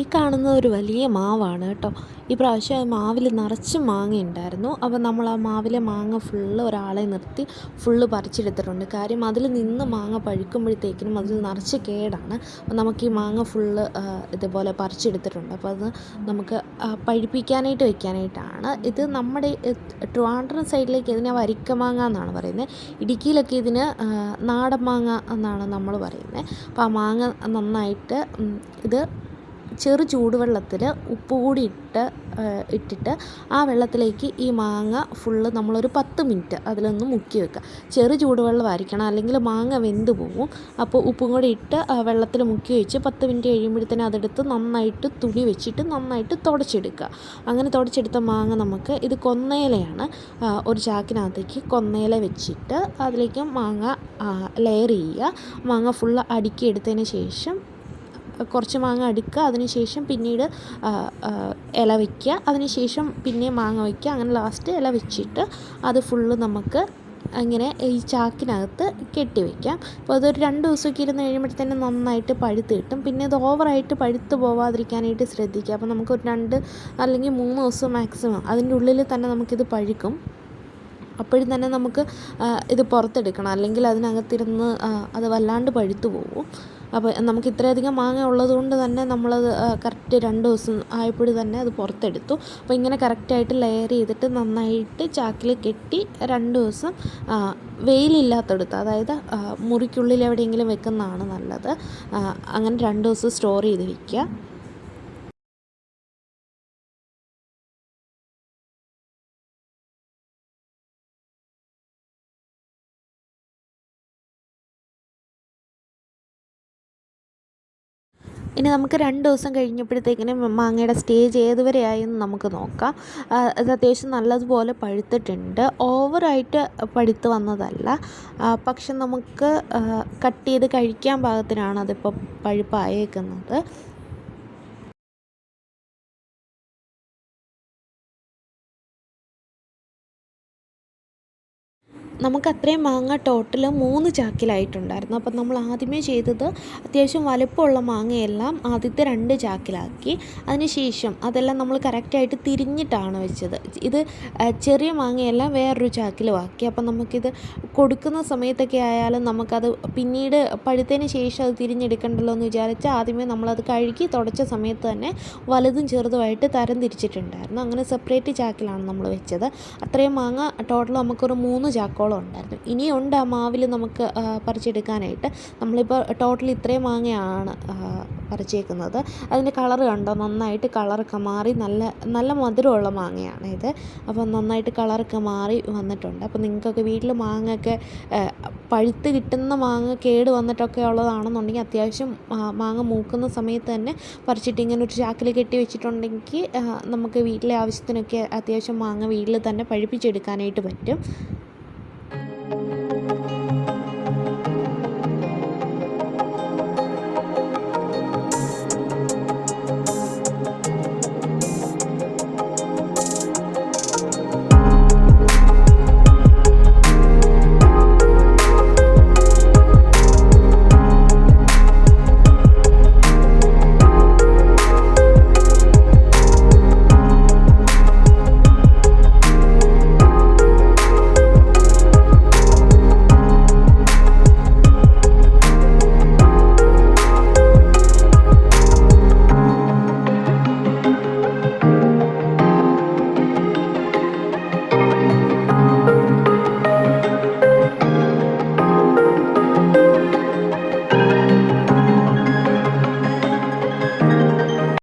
ഈ കാണുന്ന ഒരു വലിയ മാവാണ് കേട്ടോ. ഈ പ്രാവശ്യം മാവിൽ നിറച്ച് മാങ്ങ ഉണ്ടായിരുന്നു അപ്പോൾ നമ്മൾ ആ മാവിലെ മാങ്ങ ഫുള്ള് ഒരാളെ നിർത്തി ഫുള്ള് പറിച്ചെടുത്തിട്ടുണ്ട്. കാര്യം അതിൽ നിന്ന് മാങ്ങ പഴുക്കുമ്പോഴത്തേക്കിനും അതിൽ നിറച്ച് കേടാണ്. അപ്പോൾ നമുക്ക് ഈ മാങ്ങ ഫുള്ള് ഇതുപോലെ പറിച്ചെടുത്തിട്ടുണ്ട്. അപ്പോൾ അത് നമുക്ക് പഴുപ്പിക്കാനായിട്ട് വെക്കാനായിട്ടാണ്. ഇത് നമ്മുടെ ട്രിവാൻഡ്രം സൈഡിലേക്ക് ഇതിനെ വരിക്ക മാങ്ങ എന്നാണ് പറയുന്നത് ഇടുക്കിയിലൊക്കെ ഇതിന് നാടൻ മാങ്ങ എന്നാണ് നമ്മൾ പറയുന്നത് അപ്പോൾ ആ മാങ്ങ നന്നായിട്ട് ഇത് ചെറു ചൂടുവെള്ളത്തിൽ ഉപ്പ് കൂടി ഇട്ട് ഇട്ടിട്ട് ആ വെള്ളത്തിലേക്ക് ഈ മാങ്ങ ഫുള്ള് നമ്മളൊരു പത്ത് മിനിറ്റ് അതിലൊന്ന് മുക്കി വെക്കുക. ചെറു ചൂടുവെള്ളം ചൂടുവെള്ളമായിരിക്കണം. അല്ലെങ്കിൽ മാങ്ങ വെന്ത് പോകും അപ്പോൾ ഉപ്പും കൂടി ഇട്ട് വെള്ളത്തിൽ മുക്കി വെച്ച് പത്ത് മിനിറ്റ് കഴിയുമ്പോഴത്തേനും അതെടുത്ത് നന്നായിട്ട് തുണി വെച്ചിട്ട് നന്നായിട്ട് തുടച്ചെടുക്കുക. അങ്ങനെ തുടച്ചെടുത്ത മാങ്ങ നമുക്ക് ഇത് കൊന്നയിലയാണ്. ഒരു ചാക്കിനകത്തേക്ക് കൊന്നയില വെച്ചിട്ട് അതിലേക്ക് മാങ്ങ ലെയർ ചെയ്യുക. മാങ്ങ ഫുള്ള് അടുക്കി എടുത്തതിന് ശേഷം കുറച്ച് മാങ്ങ അടുക്കുക അതിനുശേഷം പിന്നീട് ഇല വയ്ക്കുക അതിനുശേഷം പിന്നെ മാങ്ങ വയ്ക്കുക അങ്ങനെ ലാസ്റ്റ് ഇല വെച്ചിട്ട് അത് ഫുള്ള് നമുക്ക് അങ്ങനെ ഈ ചാക്കിനകത്ത് കെട്ടി വയ്ക്കാം അപ്പോൾ അതൊരു രണ്ട് ദിവസമൊക്കെ ഇരുന്ന് കഴിയുമ്പോഴത്തേനും നന്നായിട്ട് പഴുത്ത് കിട്ടും. പിന്നെ ഇത് ഓവറായിട്ട് പഴുത്ത് പോവാതിരിക്കാനായിട്ട് ശ്രദ്ധിക്കുക. അപ്പോൾ നമുക്കൊരു രണ്ട് അല്ലെങ്കിൽ മൂന്ന് ദിവസം മാക്സിമം അതിന്റെ ഉള്ളിൽ തന്നെ നമുക്കിത് പഴുക്കും. അപ്പോഴും തന്നെ നമുക്ക് ഇത് പുറത്തെടുക്കണം. അല്ലെങ്കിൽ അതിനകത്തിരുന്ന് അത് വല്ലാണ്ട് പഴുത്തു പോകും അപ്പോൾ നമുക്ക് ഇത്രയധികം മാങ്ങ ഉള്ളത് കൊണ്ട് തന്നെ നമ്മളത് കറക്റ്റ് രണ്ട് ദിവസം ആയപ്പോൾ തന്നെ അത് പുറത്തെടുത്തു. അപ്പോൾ ഇങ്ങനെ കറക്റ്റായിട്ട് ലെയർ ചെയ്തിട്ട് നന്നായിട്ട് ചാക്കിൽ കെട്ടി രണ്ട് ദിവസം വെയിലില്ലാത്തടുത്ത് അതായത് മുറിക്കുള്ളിൽ എവിടെയെങ്കിലും വെക്കുന്നതാണ് നല്ലത്. അങ്ങനെ രണ്ട് ദിവസം സ്റ്റോർ ചെയ്ത് വയ്ക്കുക ഇനി നമുക്ക് രണ്ട് ദിവസം കഴിഞ്ഞപ്പോഴത്തേക്കിനും മാങ്ങയുടെ സ്റ്റേജ് ഏതുവരെ ആയെന്ന് നമുക്ക് നോക്കാം. അത് അത്യാവശ്യം നല്ലതുപോലെ പഴുത്തിട്ടുണ്ട്. ഓവറായിട്ട് പഴുത്ത് വന്നതല്ല. പക്ഷെ നമുക്ക് കട്ട് ചെയ്ത് കഴിക്കാൻ പാകത്തിനാണ് അതിപ്പോൾ പഴുപ്പായേക്കുന്നത്. നമുക്ക് അത്രയും മാങ്ങ ടോട്ടൽ മൂന്ന് ചാക്കിലായിട്ടുണ്ടായിരുന്നു. അപ്പം നമ്മൾ ആദ്യമേ ചെയ്തത് അത്യാവശ്യം വലുപ്പമുള്ള മാങ്ങയെല്ലാം ആദ്യത്തെ രണ്ട് ചാക്കിലാക്കി. അതിനുശേഷം അതെല്ലാം നമ്മൾ കറക്റ്റായിട്ട് തിരിഞ്ഞിട്ടാണ് വെച്ചത്. ഇത് ചെറിയ മാങ്ങയെല്ലാം വേറൊരു ചാക്കിലും ആക്കി അപ്പം നമുക്കിത് കൊടുക്കുന്ന സമയത്തൊക്കെ ആയാലും നമുക്കത് പിന്നീട് പഴുത്തതിന് ശേഷം അത് തിരിഞ്ഞെടുക്കണ്ടല്ലോ എന്ന് വിചാരിച്ച് ആദ്യമേ നമ്മളത് കഴുകി തുടച്ച സമയത്ത് തന്നെ വലുതും ചെറുതുമായിട്ട് തരം തിരിച്ചിട്ടുണ്ടായിരുന്നു. അങ്ങനെ സെപ്പറേറ്റ് ചാക്കിലാണ് നമ്മൾ വെച്ചത്. അത്രയും മാങ്ങ ടോട്ടൽ നമുക്കൊരു മൂന്ന് ചാക്കോളം ഉണ്ടായിരുന്നു ഇനിയുണ്ട് ആ മാവിൽ നമുക്ക് പറിച്ചെടുക്കാനായിട്ട്. നമ്മളിപ്പോൾ ടോട്ടൽ ഇത്രയും മാങ്ങയാണ് പറിച്ചേക്കുന്നത്. അതിന്റെ കളർ കണ്ടോ? നന്നായിട്ട് കളറൊക്കെ മാറി നല്ല നല്ല മധുരമുള്ള മാങ്ങയാണ് ഇത്. അപ്പോൾ നന്നായിട്ട് കളറൊക്കെ മാറി വന്നിട്ടുണ്ട്. അപ്പോൾ നിങ്ങൾക്കൊക്കെ വീട്ടിൽ മാങ്ങയൊക്കെ പഴുത്ത് കിട്ടുന്ന മാങ്ങ കേട് വന്നിട്ടൊക്കെ ഉള്ളതാണെന്നുണ്ടെങ്കിൽ അത്യാവശ്യം മാങ്ങ മൂക്കുന്ന സമയത്ത് തന്നെ പറിച്ചിട്ട് ഇങ്ങനെ ഒരു ചാക്കിൽ കെട്ടി വെച്ചിട്ടുണ്ടെങ്കിൽ നമുക്ക് വീട്ടിലെ ആവശ്യത്തിനൊക്കെ അത്യാവശ്യം മാങ്ങ വീട്ടിൽ തന്നെ പഴുപ്പിച്ചെടുക്കാനായിട്ട് പറ്റും.